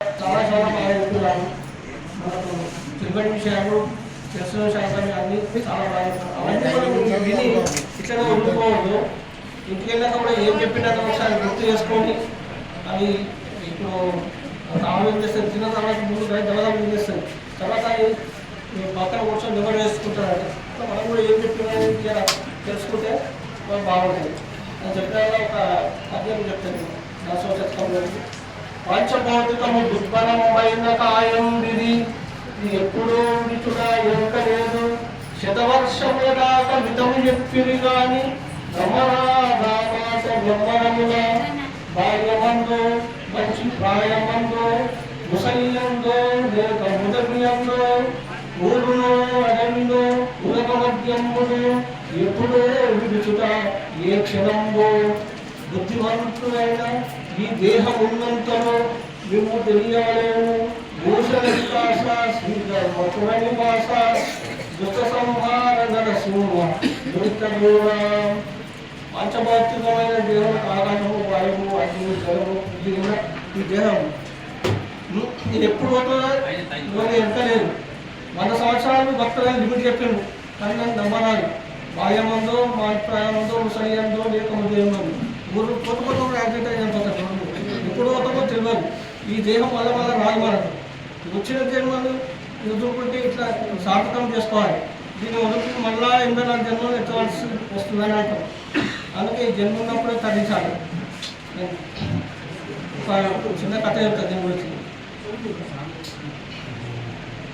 చాలా చాలా బాగా చెప్తున్నారు మనకు తెలియని విషయాలు తెలిసిన విషయాలు అన్నీ చాలా బాగా చెప్తున్నారు. అవన్నీ మనం విని ఇట్లనే ఉండిపోవద్దు. ఇంటికి వెళ్ళాక కూడా ఏం చెప్పినా ఒకసారి గుర్తు చేసుకోండి. అవి ఇప్పుడు తాము ఏం చేస్తారు తిన్న తర్వాత ముందు బయట ఏం చేస్తారు తర్వాత పక్కన కూర్చొని దెబ్బలు వేసుకుంటారు అట్లా మనం కూడా ఏం చెప్పినా తెలుసుకుంటే బాగుంటుంది. నేను చెప్పిన ఒక అధ్యయనం చెప్తాను. నా సోచత్వంలో పంచభౌతికము దుర్బలమైన కాయం ఇది ఇది ఎప్పుడూ విచుడా ఎరకలేదు శతవర్షముల దాకా మితము చెప్పిరి గాని భ్రమరాధామాస బ్రహ్మరముల మంచి ప్రాయమందో ముసల్యందో లేక ముదమియందో ఊరులో అడవిలో ఉదక మధ్యముడు ఎప్పుడో విడుచుట ఏ క్షణంలో బుద్ధిమంతుడైన ఈ దేహం ఉన్నంతలో మేము తెలియలేము భూషణ వికాస శ్రీధర్మపుర నివాస దుఃఖ సంహార నరసింహ దురిత పంచభౌతికమైన దేహం ఆకాశము వాయువు అగ్ని జలము దిగిన ఈ దేహం నేను ఎప్పుడు పోతుందో ఎంత లేదు వంద సంవత్సరాలు భక్తులని లిమిట్ చెప్పిండు కానీ నన్ను నమ్మనాలి బాల్యమందో మా ప్రాయమందో ముసలి అందో లేక ఉదయంలో ఊరు కొత్త కొత్త యాక్సిడెంట్ అయిపోతారు ఎప్పుడు పోతామో తెలియదు ఈ దేహం వల్ల వల్ల రాదు మనకు వచ్చిన జన్మలు ఎదుర్కొంటే ఇట్లా సార్థకం చేసుకోవాలి. దీన్ని వదులుకుని మళ్ళా ఎనభై నాలుగు జన్మలు ఎత్తవలసి వస్తుందని అంటాం. అందుకే ఈ జన్మ ఉన్నప్పుడే తగ్గించాలి. చిన్న కథ చెప్తా దీని గురించి.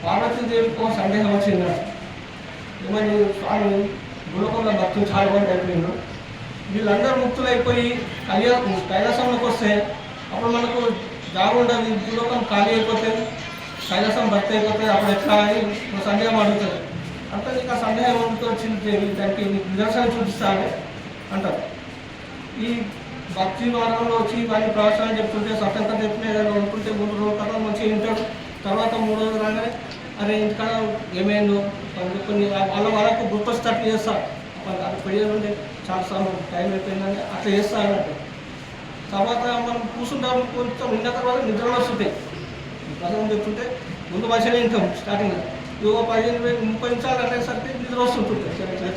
పార్వతీదేవికి ఒక సందేహం వచ్చింది? ఏమని స్వామి గుణకంలో భక్తులు చాలా మంది అయిపోయిండు వీళ్ళందరూ ముక్తులైపోయి కళ్యాణ కైలాసంలోకి వస్తే అప్పుడు మనకు జాబ్ ఉండదు ఖాళీ అయిపోతే కైలాసం భర్త అయిపోతే అప్పుడు ఎట్లా అని సందేహం అడుగుతుంది. అంటే నీకు ఆ సందేహం అడుగుతూ వచ్చింది దానికి నిదర్శనం చూపిస్తాను అంటారు. ఈ భక్తి మార్గంలో వచ్చి ఇవన్నీ ప్రవచనాలు చెప్తుంటే స్వతంత్రం చెప్పిన ఏదైనా అనుకుంటే మూడు రోజుల కదా మంచిగా వింటాడు తర్వాత మూడు రోజులు రాగానే అరే ఇంటికాడ ఏమైందో? కొన్ని వాళ్ళ వాళ్ళకు గుర్తొచ్చేటట్టు చేస్తారు వాళ్ళు అది పోయేది చాలా టైం అయిపోయిందని అట్లా చేస్తానంటే అన్నట్టు తర్వాత మనం కూర్చుంటాం కొంచెం విన్న తర్వాత నిద్రలో వస్తుంటాయి. ప్రసంగం చెప్తుంటే ముందు మంచిగా ఇంటాం స్టార్టింగ్ ఇవ్వ పదిహేను వేలు ముప్పై నిమిషాలు అనేసరికి నిద్ర వస్తుంటుంది. సరే,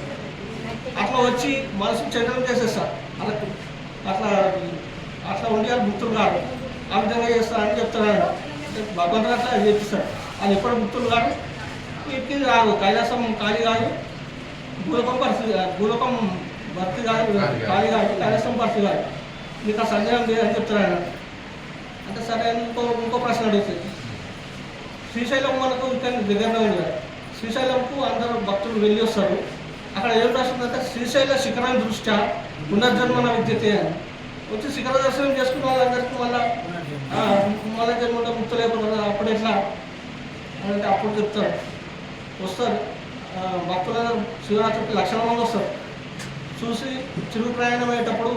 అట్లా వచ్చి మనసు చంద్రం చేసేస్తారు అలా అట్లా అట్లా ఉండి వాళ్ళు గుర్తులు కాదు ఆ విధంగా చేస్తారని చెప్తున్నాడు. భగవంతుడు అట్లా చేపిస్తాడు. అది ఎప్పుడు గుర్తులు కాదు ఇంటికి రాదు. కైలాసం ఖాళీ కాదు. భూలోకం పరిస్థితి కాదు. భూలోకం భర్తీ కాదు ఖాళీ కాదు కైలాసం పరిస్థితి కాదు. మీకు ఆ సందేహం లేదని చెప్తున్నాడు అంటే సరే ఇంకో ఇంకో ప్రశ్న అడుగుతుంది శ్రీశైలం మనకు ఇక్కడ దగ్గరలో ఉంది శ్రీశైలంకు అందరూ భక్తులు వెళ్ళి వస్తారు. అక్కడ ఏం రాస్తుందంటే శ్రీశైల శిఖరం దృష్ట్యా పునర్జన్మన విద్యతే అని. వచ్చి శిఖర దర్శనం చేసుకున్న వాళ్ళందరికీ మళ్ళా మళ్ళా జన్మలో ముక్తి లేకుండా అప్పుడు ఎట్లా? అంటే అప్పుడు చెప్తారు. వస్తారు. భక్తులు శివరాత్రికి లక్షల మంది వస్తారు. చూసి చిరు ప్రయాణం అయ్యేటప్పుడు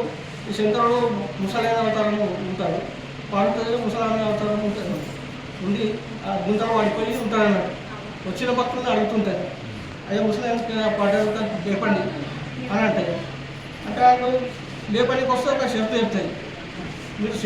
ఈ శంకరుడు ముసలైన అవతారము ఉంటాడు. పార్వతీ ముసలాయన అవతారం ఉంటారు ఉండి ఆ గుంతలు పడిపోయి ఉంటాడు వచ్చిన భక్తులను అడుగుతుంటారు. అయ్యా ముసలాయనకి పాట లేపండి అని అంటాయి అంటే వాళ్ళు లేపనికి వస్తే ఒక షరతు చెప్తాయి. మీరు